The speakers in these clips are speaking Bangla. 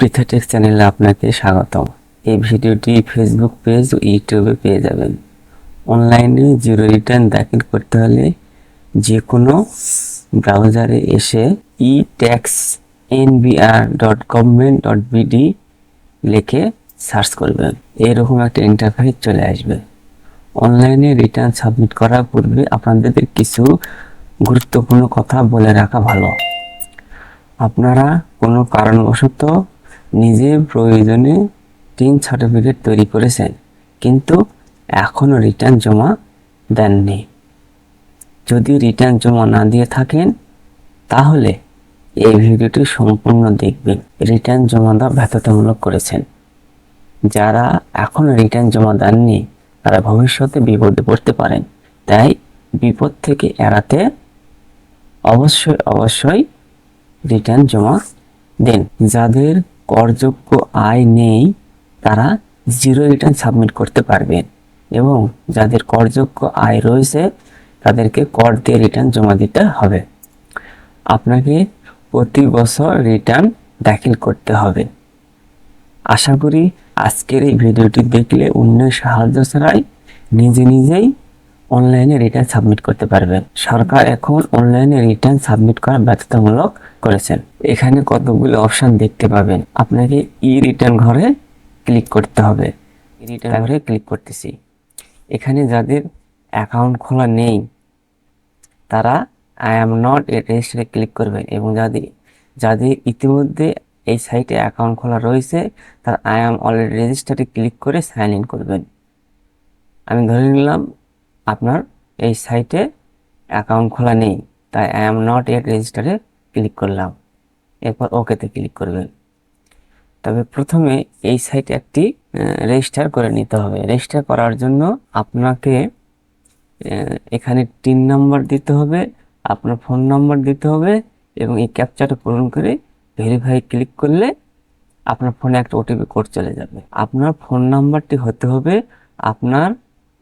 পৃথাটেক চ্যানেলে আপনাকে স্বাগতম। এই ভিডিওটি ফেসবুক পেজ ও ইউটিউবে পেয়ে যাবেন। অনলাইনে জিরো রিটার্ন দাখিল করতে হলে যে কোনো ব্রাউজারে এসে e tax NBR dot government dot BD লিখে সার্চ করবেন। এরকম একটা ইন্টারফেস চলে আসবে। অনলাইনে রিটার্ন সাবমিট করার পূর্বে আপনাদের কিছু গুরুত্বপূর্ণ কথা বলে রাখা ভালো। আপনারা কোনো কারণবশত নিজে প্রয়োজনে টিন সার্টিফিকেট তৈরি করেছেন, কিন্তু এখনও রিটার্ন জমা দেননি। যদি রিটার্ন জমা না দিয়ে থাকেন, তাহলে এই ভিডিওটি সম্পূর্ণ দেখবেন। রিটার্ন জমা দেওয়া বাধ্যতামূলক করেছেন। যারা এখনও রিটার্ন জমা দেননি, তারা ভবিষ্যতে বিপদে পড়তে পারেন। তাই বিপদ থেকে এড়াতে অবশ্যই অবশ্যই রিটার্ন জমা দেন। যাদের করযোগ্য আয় নেই, তারা জিরো রিটার্ন সাবমিট করতে পারবেন এবং যাদের করযোগ্য আয় রয়েছে, তাদেরকে কর দিয়ে রিটার্ন জমা দিতে হবে। আপনাকে প্রতি বছর রিটার্ন দাখিল করতে হবে। আশা করি আজকের এই ভিডিওটি দেখলে অন্য সাহায্য ছাড়াই নিজে নিজেই অনলাইনে রিটার্ন সাবমিট করতে পারবেন সরকার এখন অনলাইনে রিটার্ন সাবমিট করা বাধ্যতামূলক করেছেন। এখানে কতগুলো অপশান দেখতে পাবেন। আপনাকে ই রিটার্ন ঘরে ক্লিক করতে হবে। ই রিটার্ন ঘরে ক্লিক করতেছি। এখানে যাদের অ্যাকাউন্ট খোলা নেই, তারা আই অ্যাম নট এ রেজিস্টারে ক্লিক করবেন এবং যাদের যাদের ইতিমধ্যে এই সাইটে অ্যাকাউন্ট খোলা রয়েছে, তারা আই অ্যাম অলরেডি রেজিস্টারে ক্লিক করে সাইন ইন করবেন। আমি ধরে নিলাম আপনার এই সাইটে অ্যাকাউন্ট খোলা নেই, তাই আই অ্যাম নট এট রেজিস্টারে ক্লিক করলাম। এরপর ওকেতে ক্লিক করবেন। তবে প্রথমে এই সাইটে একটি রেজিস্টার করে নিতে হবে। রেজিস্টার করার জন্য আপনাকে এখানে তিন নাম্বার দিতে হবে, আপনার ফোন নাম্বার দিতে হবে এবং এই ক্যাপচারটা পূরণ করে ভেরিফাই ক্লিক করলে আপনার ফোনে একটা ওটিপি কোড চলে যাবে। আপনার ফোন নাম্বারটি হতে হবে আপনার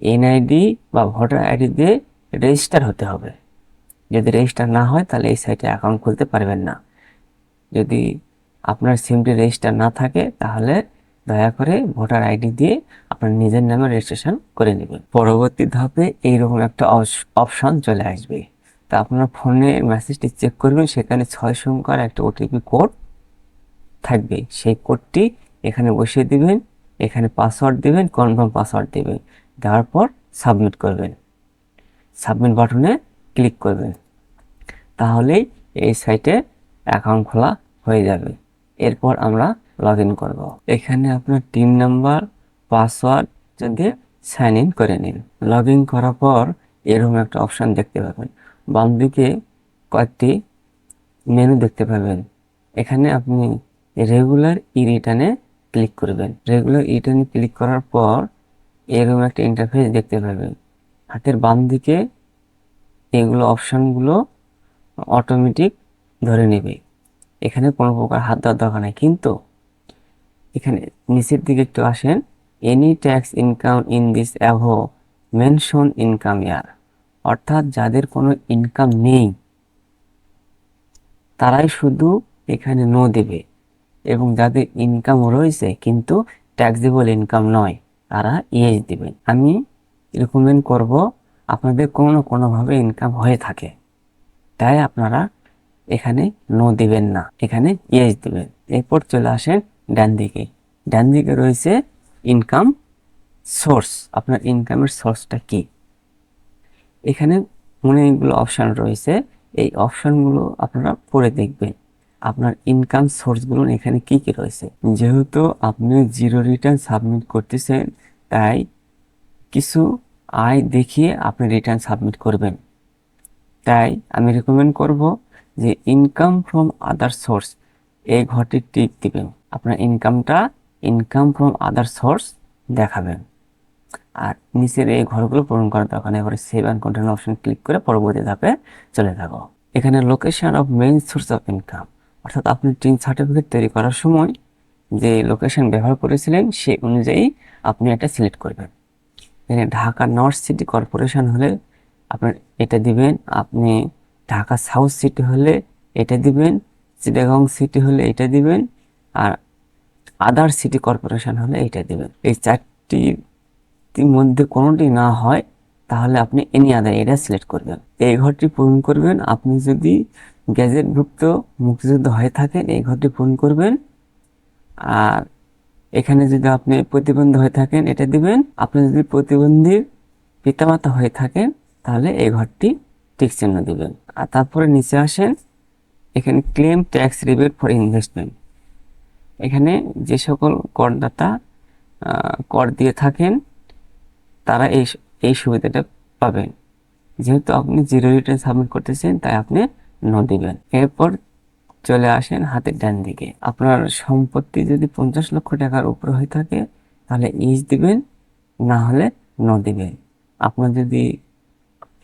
এনআইডি বা ভোটার আইডি দিয়ে রেজিস্টার হতে হবে। যদি রেজিস্টার না হয়, তাহলে এই সাইটে অ্যাকাউন্ট খুলতে পারবেন না। যদি আপনার সিমটি রেজিস্টার না থাকে, তাহলে দয়া করে ভোটার আইডি দিয়ে আপনার নিজের নামে রেজিস্ট্রেশন করে নেবেন। পরবর্তী ধাপে এইরকম একটা অপশন চলে আসবে। তা আপনার ফোনে মেসেজটি চেক করবেন, সেখানে ছয় সংখ্যার একটা ওটিপি কোড থাকবে। সেই কোডটি এখানে বসিয়ে দিবেন, এখানে পাসওয়ার্ড দিবেন কনফার্ম পাসওয়ার্ড দিবেন। দেওয়ার পর সাবমিট করবেন। সাবমিট বাটনে ক্লিক করবেন। তাহলেই এই সাইটে অ্যাকাউন্ট খোলা হয়ে যাবে। এরপর আমরা লগ ইন করব। এখানে আপনার টিম নাম্বার পাসওয়ার্ড যদি সাইন ইন করে নিন। লগ ইন করার পর এরকম একটা অপশান দেখতে পাবেন। বাম দিকে কয়েকটি মেনু দেখতে পাবেন। এখানে আপনি রেগুলার ই রিটার্নে ক্লিক করবেন। রেগুলার ই রিটার্নে ক্লিক করার পর এরকম একটা ইন্টারফেস দেখতে পাবেন। হাতের বাম দিকে এগুলো অপশানগুলো অটোমেটিক ধরে নেবে। এখানে কোনো প্রকার হাত দেওয়ার দরকার নেই। কিন্তু এখানে নিচের দিকে একটু আসেন। Any tax income in this above mentioned income year অর্থাৎ যাদের কোনো ইনকাম নেই, তারাই শুধু এখানে নো দেবে। এবং যাদের ইনকাম রয়েছে, কিন্তু ট্যাক্সেবল ইনকাম নয়। তারা ইয়েস দেবেন আমি রেকমেন্ড করব আপনাদের কোনো কোনোভাবে ইনকাম হয়ে থাকে। তাই আপনারা এখানে নো দিবেন না। এখানে ইয়েস দিবেন। এরপর চলে আসেন ডান দিকে। ডান দিকে রয়েছে ইনকাম সোর্স আপনার ইনকামের সোর্সটা কি? এখানে অনেকগুলো অপশান রয়েছে। এই অপশানগুলো আপনারা পড়ে দেখবেন। আপনার ইনকাম সোর্স সোর্সগুলো এখানে কি কি রয়েছে? যেহেতু আপনি জিরো রিটার্ন সাবমিট করতেছেন, তাই কিছু আয় দেখিয়ে আপনি রিটার্ন সাবমিট করবেন। তাই আমি রেকমেন্ড করব যে ইনকাম ফ্রম আদার সোর্স এই ঘরটি টিক দিবেন। আপনার ইনকামটা ইনকাম ফ্রম আদার সোর্স দেখাবেন। আর নিচের এই ঘরগুলো পূরণ করার দরকার নেই, এবারে save and continue option click করে পরবর্তী ধাপে চলে থাকো। এখানে location of main source of income অর্থাৎ আপনি টিন সার্টিফিকেট তৈরি করার সময় যে লোকেশন ব্যবহার করেছিলেন সেই অনুযায়ী আপনি এটা সিলেক্ট করবেন। এখানে ঢাকা নর্থ সিটি কর্পোরেশন হলে আপনার এটা দিবেন, আপনি ঢাকা সাউথ সিটি হলে এটা দিবেন চিটাগং সিটি হলে এটা দিবেন, আর আদার সিটি কর্পোরেশন হলে এটা দিবেন। এই চারটির মধ্যে কোনোটি না হয়, তাহলে আপনি এনি আদার এটা সিলেক্ট করবেন। এই ঘরটি পূরণ করবেন। আপনি যদি গ্যাজেটভুক্ত মুক্তিযুদ্ধ হয়ে থাকেন, এই ঘরটি পূরণ করবেন। আর এখানে যদি আপনি প্রতিবন্ধী হয়ে থাকেন, এটা দিবেন। আপনি যদি প্রতিবন্ধীর পিতামাতা হয়ে থাকেন, তাহলে এই ঘরটি টিক চিহ্ন দিবেন। আর তারপরে নিচে আসেন। এখানে claim tax rebate for investment এখানে যে সকল করদাতা কর দিয়ে থাকেন, তারা এই এই সুবিধাটা পাবেন। যেহেতু আপনি জিরো রিটার্ন সাবমিট করতেছেন, তাই আপনি ন দিবেন এরপর চলে আসেন হাতের ডান দিকে। আপনার সম্পত্তি যদি পঞ্চাশ লক্ষ টাকার উপরে হয়ে থাকে, তাহলে ইস দিবেন, না হলে ন দিবেন। আপনার যদি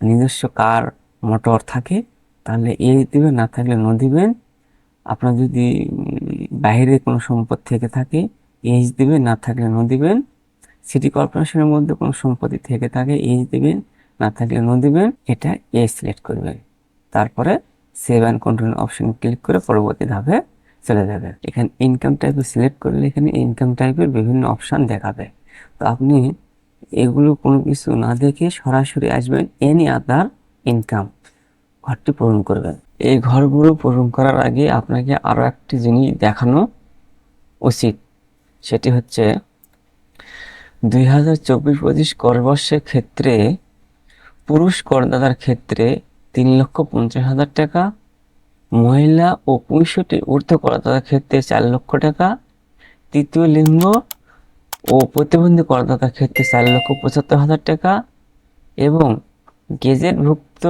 নিজস্ব কার, মোটর থাকে, তাহলে এ দিবেন, না থাকলে ন দিবেন। আপনার যদি বাইরে কোনো সম্পদ থেকে থাকে এইচ দিবেন, না থাকলে ন দিবেন। সিটি কর্পোরেশনের মধ্যে কোনো সম্পত্তি থেকে থাকে এইচ দিবেন, না থাকলে ন দিবেন। এটা এ সিলেক্ট করবেন। তারপরে save and continue option click করে পরবর্তী ধাপে চলে যাবে। এখানে ইনকাম টাইপে সিলেক্ট করলে এখানে ইনকাম টাইপের বিভিন্ন অপশন দেখাবে। তো আপনি এগুলো কোনো কিছু না দেখে সরাসরি আসবেন এনি আদার ইনকাম ঘরটি পূরণ করবেন। এই ঘরগুলো পূরণ করার আগে আপনাকে আরও একটি জিনিস দেখানো উচিত। সেটি হচ্ছে দুই হাজার চব্বিশ পঁচিশ করবর্ষের ক্ষেত্রে পুরুষ করদাতার ক্ষেত্রে তিন লক্ষ পঞ্চাশ হাজার টাকা, মহিলা ও পঁয়ষট্টি ঊর্ধ্ব করদাতার ক্ষেত্রে চার লক্ষ টাকা, তৃতীয় লিঙ্গ ও প্রতিবন্ধী করদাতার ক্ষেত্রে চার লক্ষ পঁচাত্তর হাজার টাকা এবং গেজেটভুক্ত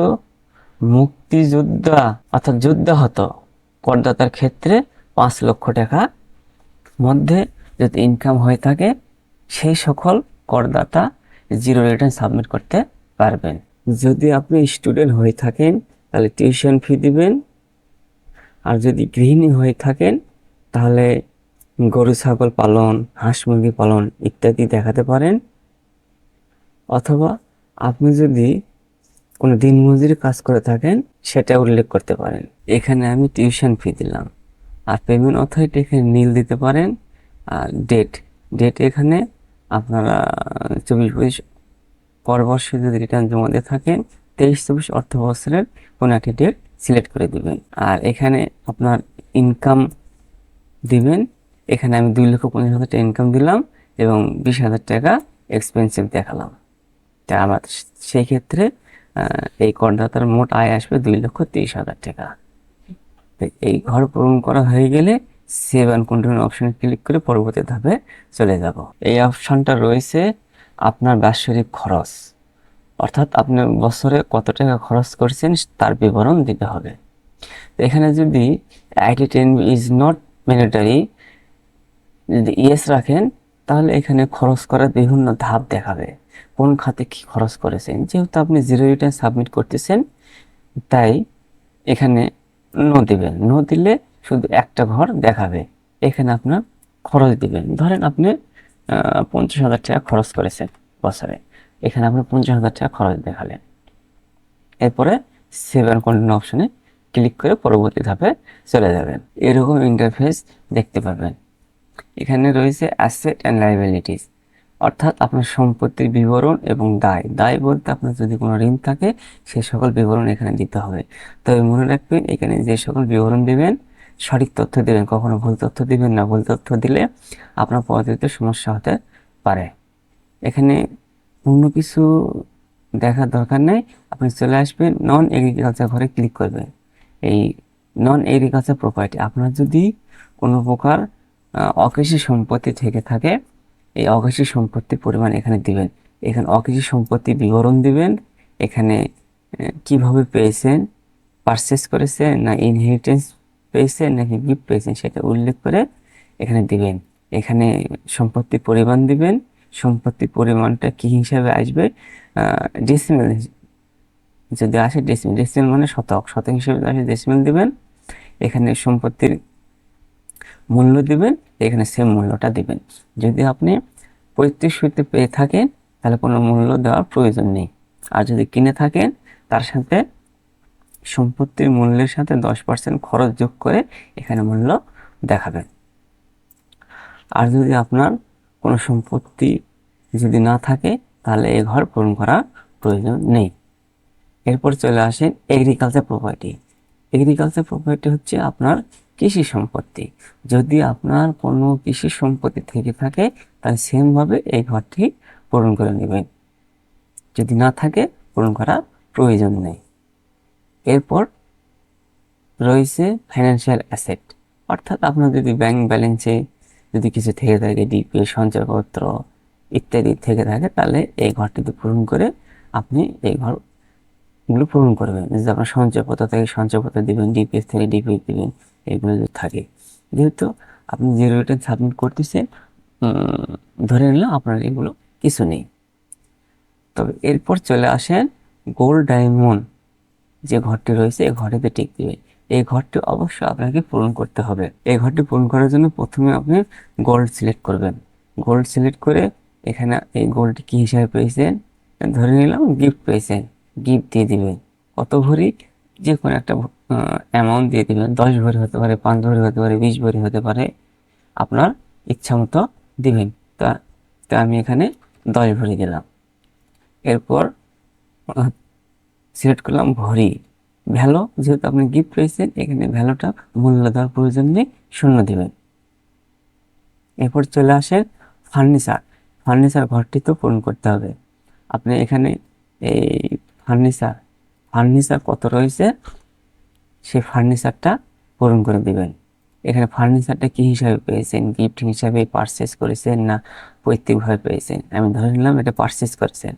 মুক্তিযোদ্ধা অর্থাৎ যুদ্ধাহত করদাতার ক্ষেত্রে পাঁচ লক্ষ টাকা মধ্যে যদি ইনকাম হয়ে থাকে, সেই সকল করদাতা জিরো রিটার্ন সাবমিট করতে পারবেন। যদি আপনি স্টুডেন্ট হয়ে থাকেন, তাহলে টিউশন ফি দিবেন। আর যদি গৃহিণী হয়ে থাকেন, তাহলে গরু, ছাগল পালন, হাঁস, মুরগি পালন ইত্যাদি দেখাতে পারেন। অথবা আপনি যদি কোনো দিনমজুরি কাজ করে থাকেন, সেটা উল্লেখ করতে পারেন। এখানে আমি টিউশন ফি দিলাম। আর পেমেন্ট অথরিটি এখানে নীল দিতে পারেন। আর ডেট ডেট এখানে আপনারা চব্বিশ পঁচিশ পরবর্ষে যদি রিটার্ন জমা দিয়ে থাকেন তেইশ চব্বিশ অর্থ বছরের কোনো একটি ডেট সিলেক্ট করে দিবেন। আর এখানে আপনার ইনকাম দিবেন। এখানে আমি দুই লক্ষ পঞ্চাশ হাজার টাকা ইনকাম দিলাম এবং বিশ হাজার টাকা এক্সপেন্সিভ দেখালাম। তা আমার সেই ক্ষেত্রে এই করদাতার মোট আয় আসবে দুই লক্ষ তিরিশ হাজার টাকা। এই ঘর পূরণ করা হয়ে গেলে সেভ অ্যান্ড কন্টিনিউ অপশনে ক্লিক করে পরবর্তী ধাপে চলে যাব। এই অপশনটা রয়েছে আপনার বাৎসরিক খরচ। অর্থাৎ আপনি বছরে কত টাকা খরচ করছেন তার বিবরণ দিতে হবে। এখানে যদি IT ten is not mandatory যদি ইয়েস রাখেন, তাহলে এখানে খরচ করার বিভিন্ন ধাপ দেখাবে। কোন খাতে কি খরচ করেছেন? যেহেতু আপনি জিরো রিটার্ন সাবমিট করতেছেন, তাই এখানে নো দিবেন। নো দিলে শুধু একটা ঘর দেখাবে। এখানে আপনার খরচ দিবেন। ধরেন আপনি পঞ্চাশ হাজার টাকা খরচ করেছেন বছরে। এখানে আপনি পঞ্চাশ হাজার টাকা খরচ দেখালেন। এরপরে সেভেন কন্টিনিউ অপশনে ক্লিক করে পরবর্তী ধাপে চলে যাবেন। এরকম ইন্টারফেস দেখতে পাবেন। এখানে রয়েছে অ্যাসেট অ্যান্ড লাইবিলিটিস অর্থাৎ আপনার সম্পত্তির বিবরণ এবং দায়। দায় বলতে আপনার যদি কোনো ঋণ থাকে, সে সকল বিবরণ এখানে দিতে হবে। তবে মনে রাখবেন, এখানে যে সকল বিবরণ দেবেন সঠিক তথ্য দেবেন, কখনো ভুল তথ্য দিবেন না, ভুল তথ্য দিলে আপনার পরবর্তীতে সমস্যা হতে পারে। এখানে অন্য কিছু দেখার দরকার নেই, আপনি চলে আসবেন নন এগ্রিকালচার ঘরে ক্লিক করবেন। এই নন এগ্রিকালচার প্রপার্টি, আপনার যদি কোনো প্রকার অকৃষি সম্পত্তি থেকে থাকে, এই অকৃষি সম্পত্তির পরিমাণ এখানে দিবেন। এখানে অকৃষি সম্পত্তি বিবরণ দিবেন, এখানে কীভাবে পেয়েছেন পারচেস করেছেন না ইনহেরিটেন্স পেয়েছেন নাকি গিফট পেয়েছেন সেটা উল্লেখ করে এখানে দিবেন। এখানে সম্পত্তির পরিমাণ দিবেন। সম্পত্তির পরিমাণটা কি হিসাবে আসবে? ডেসিমেল যদি আসে ডেসিমেল ডেসিমেল মানে শতক শতক হিসেবে আসে ডেসিমেল দিবেন। এখানে সম্পত্তির মূল্য দিবেন, এখানে সেম মূল্যটা দিবেন। যদি আপনি পঁয়ত্রিশ সূত্রে পেয়ে থাকেন, তাহলে কোনো মূল্য দেওয়ার প্রয়োজন নেই। আর যদি কিনে থাকেন, তার সাথে সম্পত্তির মূল্যের সাথে দশ পার্সেন্ট খরচ যোগ করে এখানে মূল্য দেখাবেন আর যদি আপনার কোনো সম্পত্তি যদি না থাকে, তাহলে এই ঘর পূরণ করা প্রয়োজন নেই। এরপর চলে আসেন এগ্রিকালচার প্রপার্টি এগ্রিকালচার প্রপার্টি হচ্ছে আপনার কৃষি সম্পত্তি। যদি আপনার কোনো কৃষি সম্পত্তি থেকে থাকে, তাহলে সেমভাবে এই ঘরটি পূরণ করে নেবেন। যদি না থাকে, পূরণ করা প্রয়োজন নেই। এরপর রয়েছে ফাইন্যান্সিয়াল অ্যাসেট অর্থাৎ আপনার যদি ব্যাংক ব্যালেন্সে যদি কিছু থেকে থাকে ডিপি সঞ্চয়পত্র ইত্যাদি থেকে থাকে, তাহলে এই ঘরটিতে পূরণ করে আপনি এই ঘরগুলো পূরণ করবেন। যদি আপনার সঞ্চয়পত্র থেকে, সঞ্চয়পত্র দিবেন ডিপিএস থেকে ডিপিএস দিবেন, এগুলো যদি থাকে। যেহেতু আপনি জিরো রিটার্ন সাবমিট করতেছেন ধরে নিলাম আপনার এগুলো কিছু নেই। তবে এরপর চলে আসেন গোল্ড ডায়মন্ড যে ঘরটি রয়েছে এই ঘরটিতে টিক দিবে এই ঘরটি অবশ্যই আপনাকে পূরণ করতে হবে। এই ঘরটি পূরণ করার জন্য প্রথমে আপনি গোল্ড সিলেক্ট করবেন। গোল্ড সিলেক্ট করে এখানে এই গোল্ডটি কী হিসাবে পেয়েছেন? ধরে নিলাম গিফট পেয়েছেন। গিফট দিয়ে দিবেন। কত ভরি? যে কোনো একটা অ্যামাউন্ট দিয়ে দিবেন। দশ ভরি হতে পারে, পাঁচ ভরি হতে পারে, বিশ ভরি হতে পারে। আপনার ইচ্ছা মতো দিবেন। তা তা আমি এখানে দশ ভরি দিলাম। এরপর সিলেক্ট করলাম ভরি। ভ্যালো যেহেতু আপনি গিফট পেয়েছেন, এখানে ভ্যালুটা মূল্য দেওয়ার প্রয়োজন নেই, শূন্য দেবেন। এরপর চলে আসে ফার্নিচার ফার্নিচার ঘরটি তো পূরণ করতে হবে। আপনি এখানে এই ফার্নিচার ফার্নিচার কত রয়েছে, সেই ফার্নিচারটা পূরণ করে দিবেন। এখানে ফার্নিচারটা কি হিসাবে পেয়েছেন গিফট হিসাবে পারচেস করেছেন না পৈতৃকভাবে পেয়েছেন? আমি ধরে নিলাম এটা পারচেস করেছেন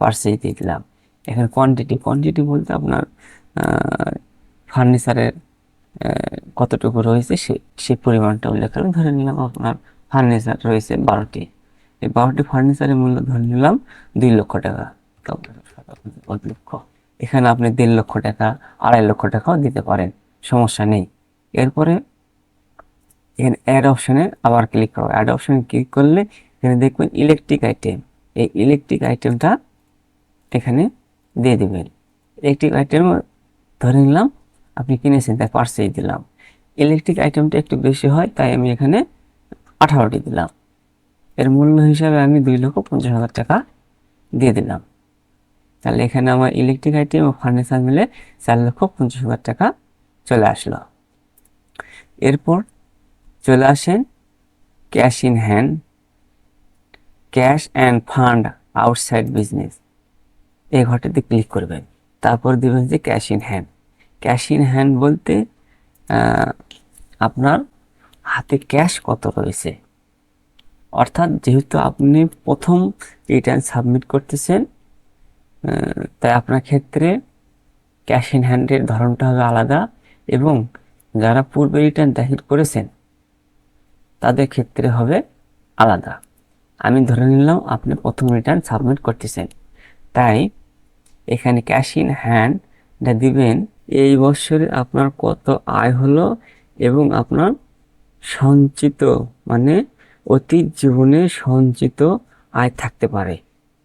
পারচেস দিয়ে দিলাম। এখানে কোয়ান্টিটি কোয়ান্টিটি বলতে আপনার ফার্নিচারের কতটুকু রয়েছে সে সেই পরিমাণটা উল্লেখ করলাম। ধরে নিলাম আপনার ফার্নিচার রয়েছে বারোটি। এই বারোটি ফার্নিচারের মূল্য ধরে নিলাম দুই লক্ষ টাকা। লক্ষ। এখানে আপনি দেড় লক্ষ টাকা, আড়াই লক্ষ টাকাও দিতে পারেন, সমস্যা নেই। এরপরে এখানে অ্যাড অপশানে আবার ক্লিক করো। অ্যাড অপশানে ক্লিক করলে এখানে দেখবেন ইলেকট্রিক আইটেম এই ইলেকট্রিক আইটেমটা এখানে দিয়ে দেবেন। ইলেকট্রিক আইটেম ধরে নিলাম, আপনি কিনেছেন তাই পার্সেই দিলাম। ইলেকট্রিক আইটেমটা একটু বেশি হয়, তাই আমি এখানে আঠারোটি দিলাম। এর মূল্য হিসাবে আমি দুই লক্ষ পঞ্চাশ হাজার টাকা দিয়ে দিলাম। তাহলে এখানে আমার ইলেকট্রিক আইটেম ও ফার্নিচার মিলে চার লক্ষ পঞ্চাশ হাজার টাকা চলে আসলো। এরপর চলে আসেন cash in hand cash and fund outside business এই ঘরটাতে ক্লিক করবেন। তারপর দেবেন যে cash in hand cash in hand বলতে আপনার হাতে ক্যাশ কত রয়েছে। অর্থাৎ যেহেতু আপনি প্রথম রিটার্ন সাবমিট করতেছেন তাই আপনার ক্ষেত্রে ক্যাশ ইন হ্যান্ডের ধরনটা হবে আলাদা এবং যারা পূর্বে রিটার্ন দাখিল করেছেন, তাদের ক্ষেত্রে হবে আলাদা। আমি ধরে নিলাম আপনি প্রথম রিটার্ন সাবমিট করতেছেন। তাই এখানে ক্যাশ ইন হ্যান্ডটা দিবেন, এই বছরে আপনার কত আয় হলো এবং আপনার সঞ্চিত মানে অতীত জীবনে সঞ্চিত আয় থাকতে পারে।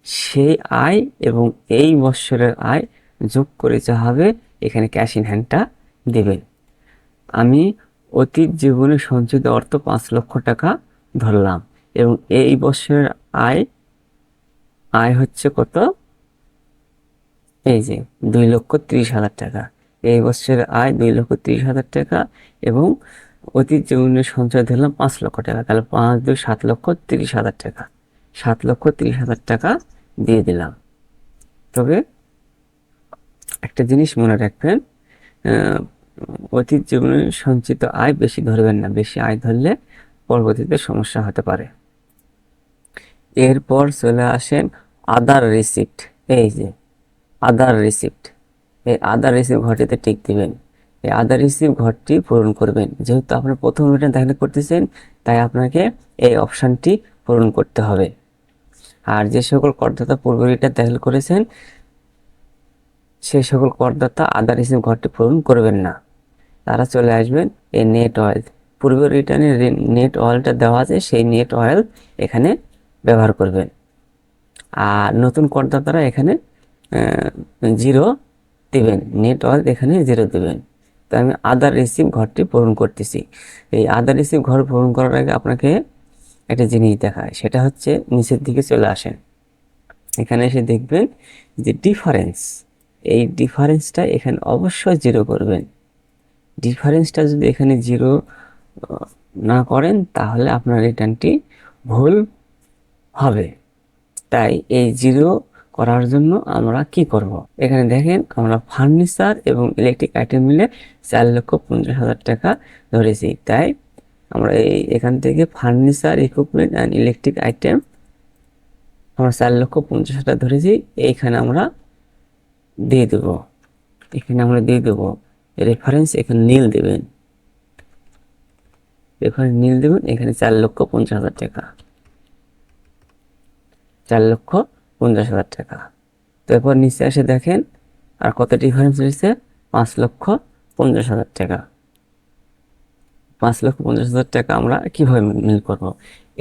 সেই আয় এবং এই বছরের আয় যোগ করে যা হবে, এখানে ক্যাশ ইন হ্যান্ডটা দেবেন। আমি অতীত জীবনে সঞ্চিত অর্থ পাঁচ লক্ষ টাকা ধরলাম এবং এই বছরের আয় আয় হচ্ছে কত? এই যে দুই লক্ষ ত্রিশ হাজার টাকা। এই বছরের আয় দুই লক্ষ ত্রিশ হাজার টাকা এবং অতীত জীবনের সঞ্চয় ধরলাম পাঁচ লক্ষ টাকা। তাহলে পাঁচ দুই সাত লক্ষ তিরিশ হাজার টাকা। সাত লক্ষ তিরিশ হাজার টাকা দিয়ে দিলাম। তবে একটা জিনিস মনে রাখবেন অতীত জীবনে সঞ্চিত আয় বেশি ধরবেন না, বেশি আয় ধরলে পরবর্তীতে সমস্যা হতে পারে। এরপর চলে আসেন আদার রিসিপ্ট এই যে আদার রিসিপ্ট। এই আদার রিসিপ্ট ঘরটিতে টিক দিবেন। এই আদার রিসিপ্ট ঘরটি পূরণ করবেন। যেহেতু আপনি প্রথম রিটার্ন দাখিল করতেছেন, তাই আপনাকে এই অপশানটি পূরণ করতে হবে। আর যে সকল করদাতা পূর্ব রিটার্ন দাখিল করেছেন সেই সকল করদাতা আদার রিসিপ্ট ঘরটি পূরণ করবেন না। তারা চলে আসবেন এই নেট অয়েল পূর্বের রিটার্নে নেট অয়েলটা দেওয়া আছে, সেই নেট অয়েল এখানে ব্যবহার করবেন। আর নতুন করদাতারা এখানে জিরো দিবেন নেট অয়েল এখানে জিরো দিবেন। তো আমি আদার রিসিভ ঘরটি পূরণ করতেছি। এই আদার রিসিভ ঘর পূরণ করার আগে আপনাকে একটা জিনিস দেখায়, সেটা হচ্ছে নিচের দিকে চলে আসেন। এখানে এসে দেখবেন যে ডিফারেন্স এই ডিফারেন্সটা এখানে অবশ্যই জিরো করবেন। ডিফারেন্সটা যদি এখানে জিরো না করেন, তাহলে আপনার রিটার্নটি ভুল হবে। তাই এই জিরো করার জন্য আমরা কি করব? এখানে দেখেন, আমরা ফার্নিচার এবং ইলেকট্রিক আইটেম মিলে চার লক্ষ পঞ্চাশ হাজার টাকা ধরেছি। তাই আমরা এই এখান থেকে furniture equipment and electric item আমরা চার লক্ষ পঞ্চাশ হাজার ধরেছি। এইখানে আমরা দিয়ে দেব। এখানে আমরা দিয়ে দেব রেফারেন্স এখানে নীল দেবেন। এখানে নীল দেবেন, এখানে চার লক্ষ পঞ্চাশ হাজার টাকা। চার লক্ষ পঞ্চাশ হাজার টাকা। তো এরপর নিচে এসে দেখেন আর কত ডিফারেন্স রয়েছে? পাঁচ লক্ষ পঞ্চাশ হাজার টাকা। পাঁচ লক্ষ পঞ্চাশ হাজার টাকা আমরা কীভাবে মিল করব?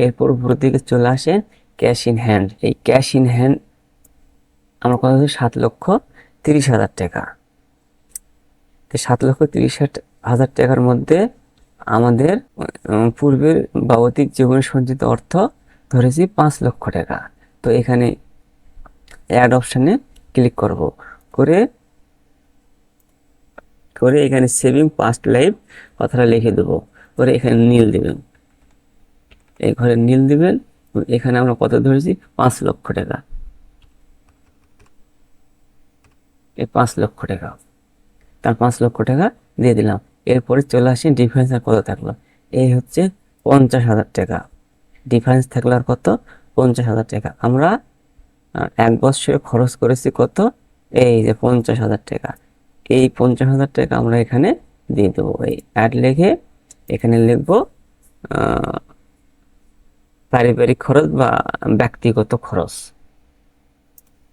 এরপর উপর দিকে চলে আসে ক্যাশ ইন হ্যান্ড এই ক্যাশ ইন হ্যান্ড আমরা হচ্ছে সাত লক্ষ তিরিশ হাজার টাকা। তো সাত লক্ষ তিরিশ হাজার টাকার মধ্যে আমাদের পূর্বের বাবতিক জীবনে সঞ্চিত অর্থ ধরেছি পাঁচ লক্ষ টাকা। তো এখানে অ্যাড অপশানে ক্লিক করব। করে করে এখানে সেভিং পাস্ট লাইফ কথাটা লিখে দেবো। করে এখানে নীল দেবেন। এই ঘরে নীল দিবেন। এখানে আমরা কত ধরেছি? পাঁচ লক্ষ টাকা। এই পাঁচ লক্ষ টাকা। তার পাঁচ লক্ষ টাকা দিয়ে দিলাম। এরপরে চলে আসি ডিফারেন্স আর কত থাকল? এই হচ্ছে পঞ্চাশ হাজার টাকা। ডিফারেন্স থাকল আর কত? পঞ্চাশ হাজার টাকা। আমরা এক বছরে খরচ করেছি কত? এই যে পঞ্চাশ হাজার টাকা। এই পঞ্চাশ হাজার টাকা আমরা এখানে দিয়ে দেবো। এই অ্যাড লিখে এখানে লিখব পারিবারিক খরচ বা ব্যক্তিগত খরচ।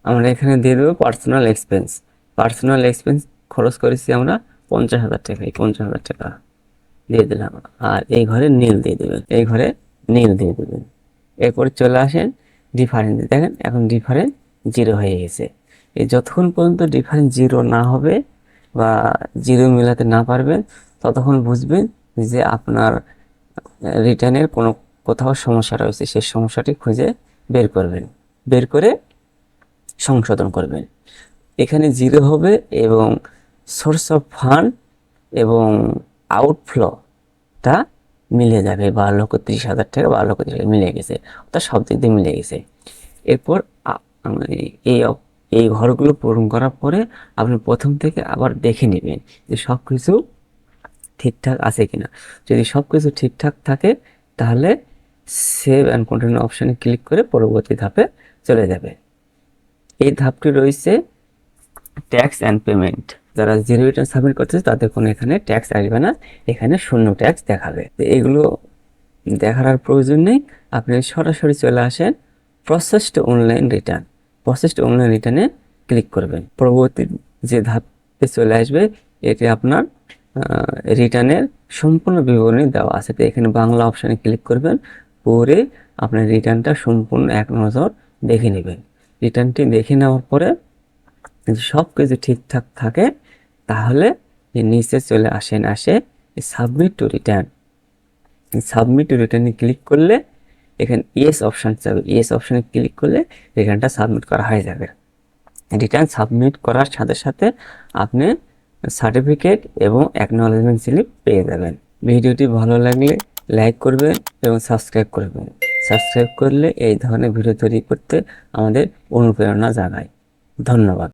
আমরা এখানে দিয়ে দেবো পার্সোনাল এক্সপেন্স পার্সোনাল এক্সপেন্স খরচ করেছি আমরা পঞ্চাশ হাজার টাকা। এই পঞ্চাশ হাজার টাকা দিয়ে দিলাম। আর এই ঘরে নীল দিয়ে দেবেন। এই ঘরে নীল দিয়ে দেবেন। এরপরে চলে আসেন ডিফারেন্স দেখেন, এখন ডিফারেন্স জিরো হয়ে গেছে। এই যতক্ষণ পর্যন্ত ডিফারেন্স জিরো না হবে বা জিরো মেলাতে না পারবেন, ততক্ষণ বুঝবেন যে আপনার রিটার্নের কোনো কোথাও সমস্যা রয়েছে, সেই সমস্যাটি খুঁজে বের করবেন। বের করে সংশোধন করবেন। এখানে জিরো হবে এবং সোর্স অফ ফান্ড এবং আউটফ্লোটা মিলে যাবে, বারো লক্ষ তিরিশ হাজার টাকা বারো লক্ষ তিরিশ মিলে গেছে। অর্থাৎ সব দিক দিয়ে মিলে গেছে। এরপর মানে এই এই ঘরগুলো পূরণ করার পরে আপনি প্রথম থেকে আবার দেখে নেবেন যে সব কিছু ঠিকঠাক আছে কিনা। যদি সব কিছু ঠিকঠাক থাকে, তাহলে সেভ অ্যান্ড কন্টিনিউ অপশানে ক্লিক করে পরবর্তী ধাপে চলে যাবে। এই ধাপটি রয়েছে ট্যাক্স অ্যান্ড পেমেন্ট যারা জিরো রিটার্ন সাবমিট করতেছে, তাদের কোনো এখানে ট্যাক্স আসবে না। এখানে শূন্য ট্যাক্স দেখাবে। এগুলো দেখার আর প্রয়োজন নেই। আপনি সরাসরি চলে আসেন processed online return processed online রিটার্নে click করবেন। পরবর্তী যে ধাপে চলে আসবে, এটি আপনার রিটার্নের সম্পূর্ণ বিবরণী দেওয়া আছে। তো এখানে বাংলা অপশানে ক্লিক করবেন। পরে আপনার রিটার্নটা সম্পূর্ণ এক নজর দেখে নেবেন। রিটার্নটি দেখে নেওয়ার পরে সব কিছু ঠিকঠাক থাকে তাহলে নিচে চলে আসেন, আসে submit to return submit to রিটার্নে click করলে এখানে ইয়েস অপশান যাবে ইয়েস অপশানে ক্লিক করলে রিটার্নটা সাবমিট করা হয়ে যাবে। রিটার্ন সাবমিট করার সাথে সাথে আপনি সার্টিফিকেট এবং অ্যাকনোলেজমেন্ট স্লিপ পেয়ে যাবেন। ভিডিওটি ভালো লাগলে লাইক করবেন এবং সাবস্ক্রাইব করবেন। সাবস্ক্রাইব করলে এই ধরনের ভিডিও তৈরি করতে আমাদের অনুপ্রেরণা জাগায়। ধন্যবাদ।